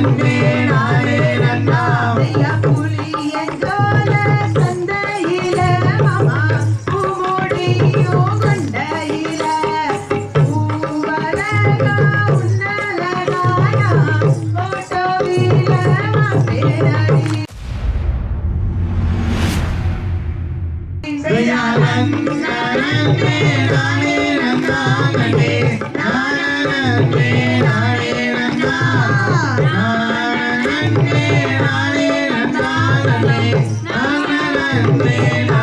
ஐயா ஐயம்மா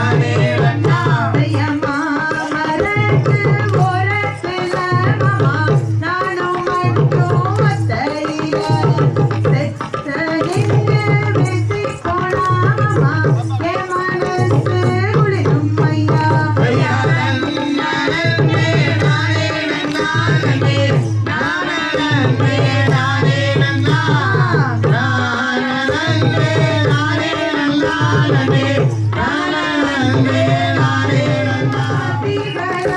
Happy birthday.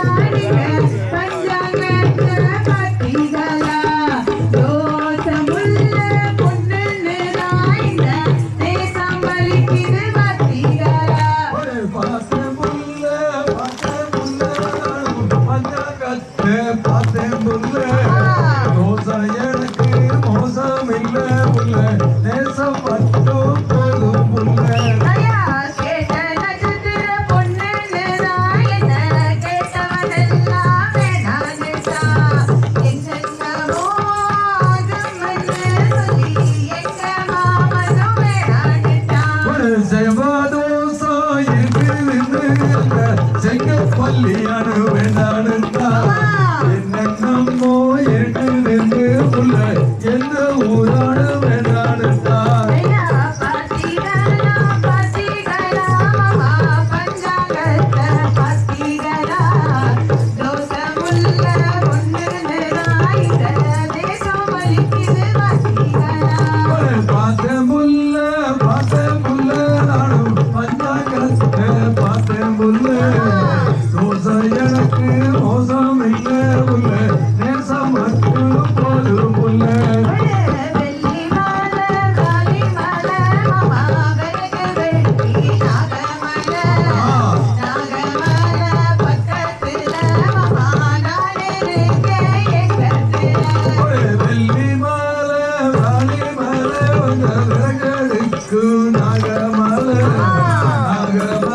நாகமலர்களுக்கு நாகமல நாகமல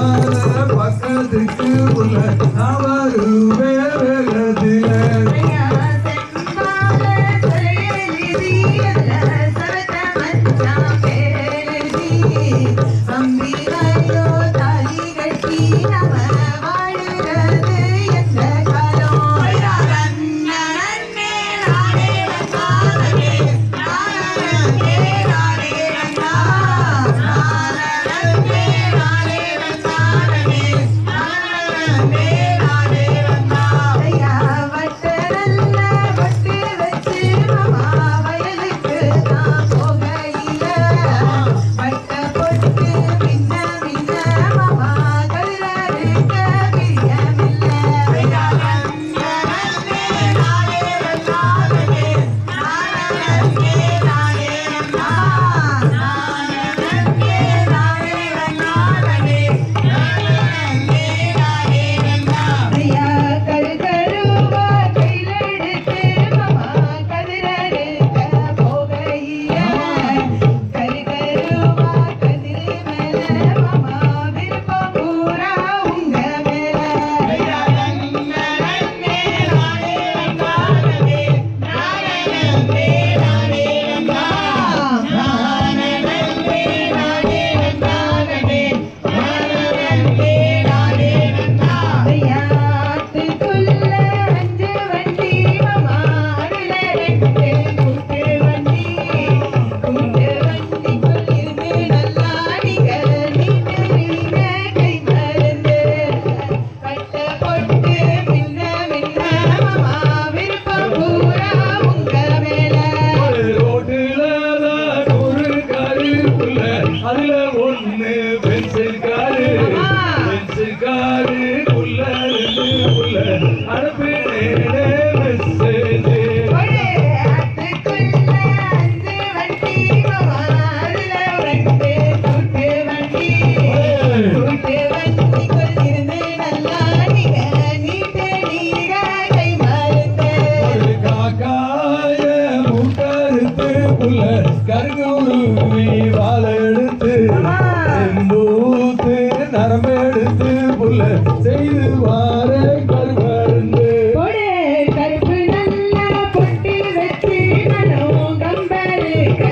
பக்கத்துக்கு உள்ள அவரு வேகத்தில Thank you. புள்ள கருங்கு உருவி வாழை எடுத்து செம்பூத்து நரம்பு எடுத்து புள்ள செய்து வாரே கருவருந்து கருப்பு நல்லா பொட்டி வச்சு மனம் கம்பருக்கு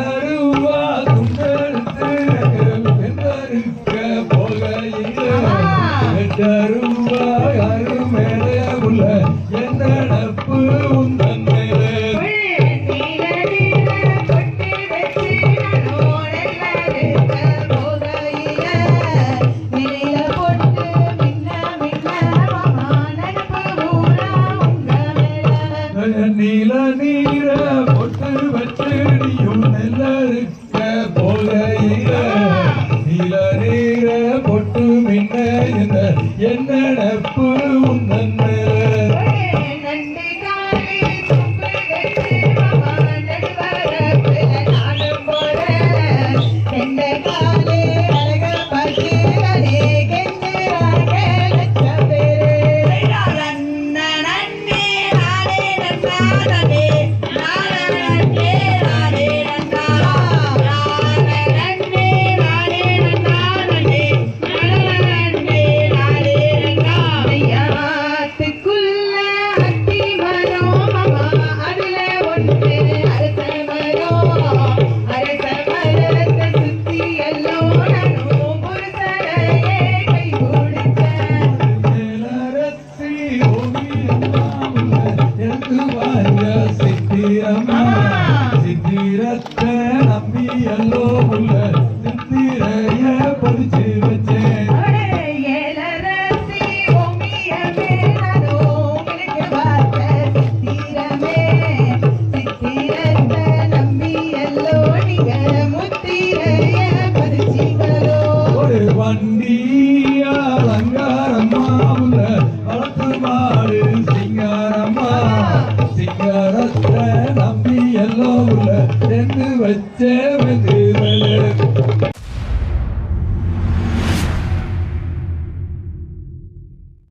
Dios.